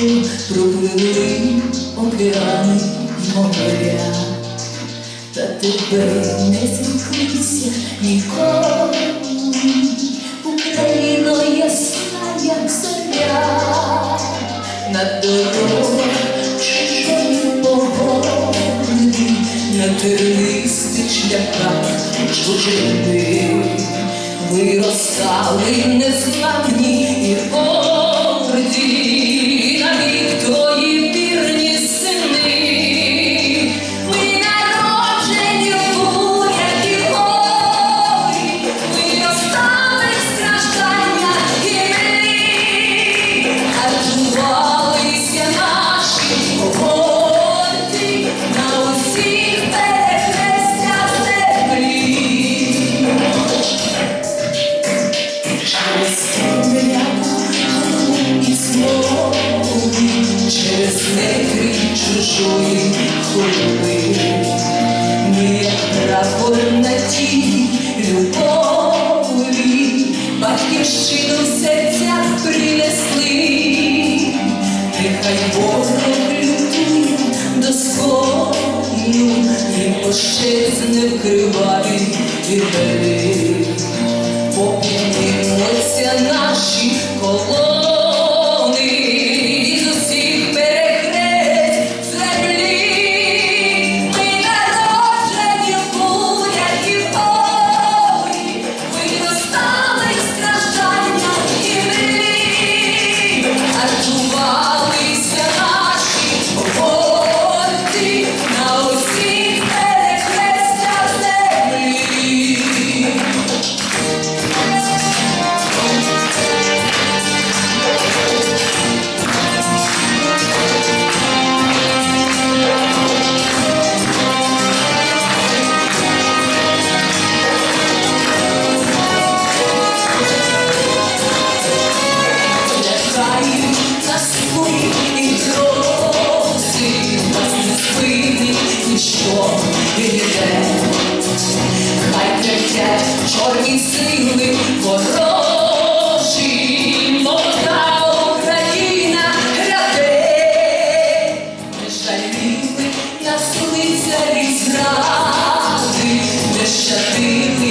мною пропливли океани й моря, та тебе не зіткнуся ніколи, Україно ясна, як зоря, над дорогою чужої погоди, на тернистих шляхах чужини. Виростали не знали. Чужої хвили, ми прапор на тій любові, батьківщину в серцях принесли, нехай ворог лютує до сходу, він пощезне в кривавій вірвелі. Попіднімуться наші колони чорні сили ворожі, молода Україна граде. Не жаліли нас лицарі зради, не щадили